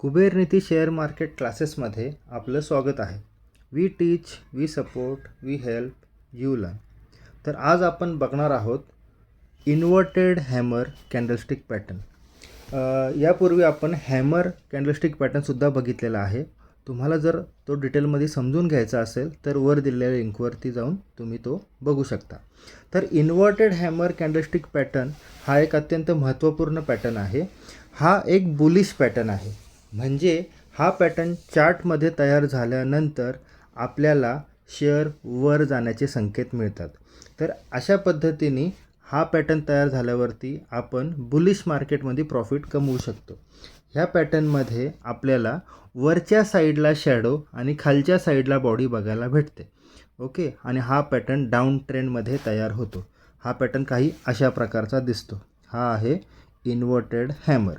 कुबेरनीती share market क्लासेसमध्ये आपलं स्वागत आहे. We teach we support we help you learn तर आज आपण बघणार आहोत इन्व्हर्टेड हॅमर कॅन्डलस्टिक पॅटर्न यापूर्वी आपण हॅमर कॅन्डलस्टिक पॅटर्नसुद्धा बघितलेला आहे. तुम्हाला जर तो डिटेलमध्ये समजून घ्यायचा असेल तर वर दिलेल्या लिंकवरती जाऊन तुम्ही तो बघू शकता. तर इन्व्हर्टेड हॅमर कॅन्डलस्टिक पॅटर्न हा एक अत्यंत महत्त्वपूर्ण पॅटर्न आहे. हा एक बुलिश पॅटर्न आहे. म्हणजे हा पॅटर्न चार्टमध्ये तयार झाल्यानंतर आपल्याला शेअर वर जाण्याचे संकेत मिळतात. तर अशा पद्धतीने हा पॅटर्न तयार झाल्यावरती आपण बुलिश मार्केटमध्ये प्रॉफिट कमवू शकतो. ह्या पॅटर्नमध्ये आपल्याला वरच्या साईडला शॅडो आणि खालच्या साईडला बॉडी बघायला भेटते. ओके? आणि हा पॅटर्न डाऊन ट्रेंडमध्ये तयार होतो. हा पॅटर्न काही अशा प्रकारचा दिसतो. हा आहे इन्व्हर्टेड हॅमर.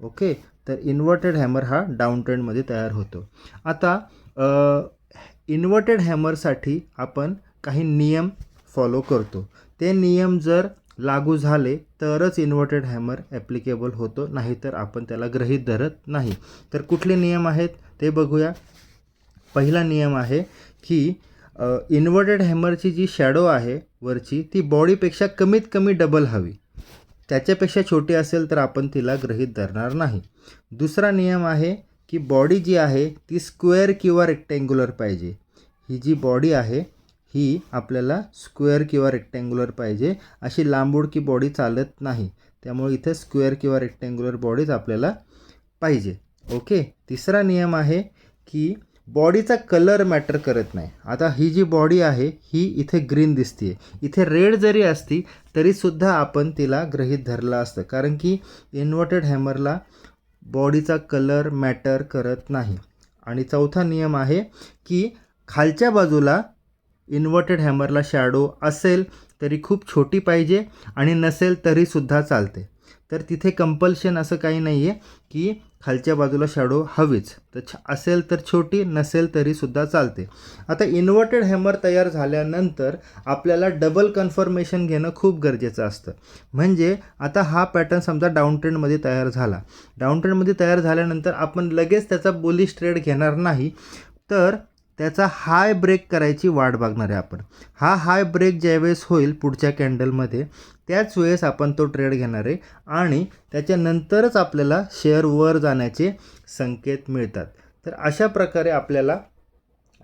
ओके? तर इन्व्हर्टेड हॅमर हा डाऊन ट्रेंडमध्ये तयार होतो. आता इन्व्हर्टेड हॅमरसाठी आपण काही नियम फॉलो करतो. ते नियम जर लागू झाले तरच इन्व्हर्टेड हॅमर ॲप्लिकेबल होतो नाहीतर आपण त्याला ग्रहीत धरत नाही. तर कुठले नियम आहेत ते बघूया. पहिला नियम आहे की इन्व्हर्टेड हॅमरची जी शॅडो आहे वरची ती बॉडीपेक्षा कमीत कमी डबल हवी. त्याच्यापेक्षा छोटी असेल तर आपण तिला गृहीत धरणार नाही. दुसरा नियम आहे की बॉडी जी आहे ती स्क्वेअर किंवा रेक्टँग्युलर पाहिजे. ही जी बॉडी आहे ही आपल्याला स्क्वेअर किंवा रेक्टँग्युलर पाहिजे अशी लांबुडकी बॉडी चालत नाही. त्यामुळे इथे स्क्वेअर किंवा रेक्टँग्युलर बॉडीज आपल्याला पाहिजे. ओके? तिसरा नियम आहे की बॉडीचा कलर मॅटर करत नाही. आता ही जी बॉडी आहे ही इथे ग्रीन दिसते इथे रेड जरी असती तरीसुद्धा आपण तिला ग्रहीत धरलं असतं. कारण की इन्व्हर्टेड हॅमरला बॉडीचा कलर मॅटर करत नाही. आणि चौथा नियम आहे की खालच्या बाजूला इन्व्हर्टेड हॅमरला शॅडो असेल तरी खूप छोटी पाहिजे आणि नसेल तरीसुद्धा चालते. तर तिथे कंपल्शन असं काही नाही आहे की खालच्या बाजूला शॅडो हवीच. तर छ असेल तर छोटी नसेल तरीसुद्धा चालते. आता इन्व्हर्टेड हॅमर तयार झाल्यानंतर आपल्याला डबल कन्फर्मेशन घेणं खूप गरजेचं असतं. म्हणजे आता हा पॅटर्न समजा डाऊन ट्रेंडमध्ये तयार झाला. डाऊन ट्रेंडमध्ये तयार झाल्यानंतर आपण लगेच त्याचा बोलिश ट्रेड घेणार नाही. तर त्याचा हाय ब्रेक करायची वाट बघणार आहे आपण. हा हाय ब्रेक ज्यावेळेस होईल पुढच्या कॅन्डलमध्ये त्याच वेळेस आपण तो ट्रेड घेणार आहे आणि त्याच्यानंतरच आपल्याला शेअर वर जाण्याचे संकेत मिळतात. तर अशा प्रकारे आपल्याला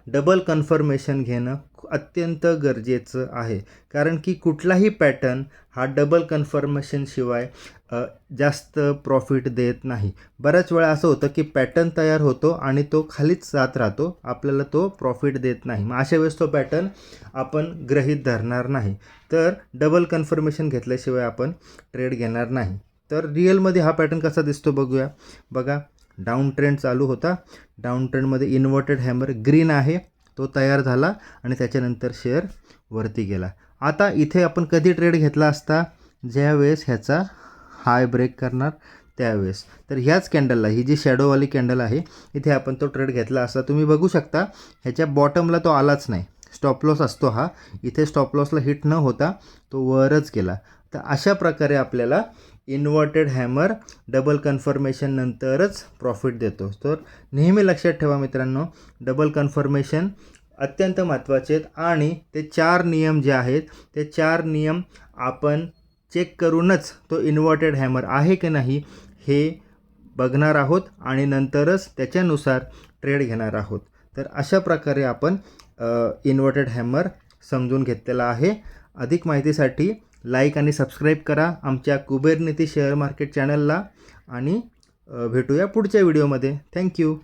डबल कन्फर्मेशन घेणं अत्यंत गरजेचं आहे. कारण की कुठलाही पॅटर्न हा डबल कन्फर्मेशनशिवाय जास्त प्रॉफिट देत नाही. बऱ्याच वेळा असं होतं की पॅटर्न तयार होतो आणि तो खालीच जात राहतो. आपल्याला तो प्रॉफिट देत नाही. मग अशा वेळेस तो पॅटर्न आपण ग्रहीत धरणार नाही. तर डबल कन्फर्मेशन घेतल्याशिवाय आपण ट्रेड घेणार नाही. तर रिअलमध्ये हा पॅटर्न कसा दिसतो बघूया. बघा डाऊन ट्रेंड चालू होता. डाऊन ट्रेंडमध्ये इन्व्हर्टेड हॅमर ग्रीन आहे. तो तयार झाला आणि त्याच्यानंतर शेअर वरती गेला. आता इथे आपण कधी ट्रेड घेतला असता? ज्यावेळेस ह्याचा हाय ब्रेक करणार त्यावेळेस. तर ह्याच कॅन्डलला ही जी शॅडोवाली कॅन्डल आहे इथे आपण तो ट्रेड घेतला असता. तुम्ही बघू शकता ह्याच्या बॉटमला तो आलाच नाही. स्टॉप लॉस असतो हा. इथे स्टॉप लॉसला हिट न होता तो वरच गेला. तर अशा प्रकारे आपल्याला इन्व्हर्टेड हॅमर डबल कन्फर्मेशन नंतरच प्रॉफिट देतो. तर नेहमी लक्षात ठेवा मित्रांनो डबल कन्फर्मेशन अत्यंत महत्त्वाचे आहेत आणि ते चार नियम जे आहेत ते चार नियम आपण चेक करूनच तो इन्व्हर्टेड हॅमर आहे की नाही हे बघणार आहोत आणि नंतरच त्याच्यानुसार ट्रेड घेणार आहोत. तर अशा प्रकारे आपण इन्व्हर्टेड हॅमर समजून घेतलेला आहे. अधिक माहितीसाठी लाईक आणि सबस्क्राईब करा आमच्या कुबेर नीती शेअर मार्केट चॅनलला आणि भेटूया पुढच्या व्हिडिओमध्ये. थँक्यू.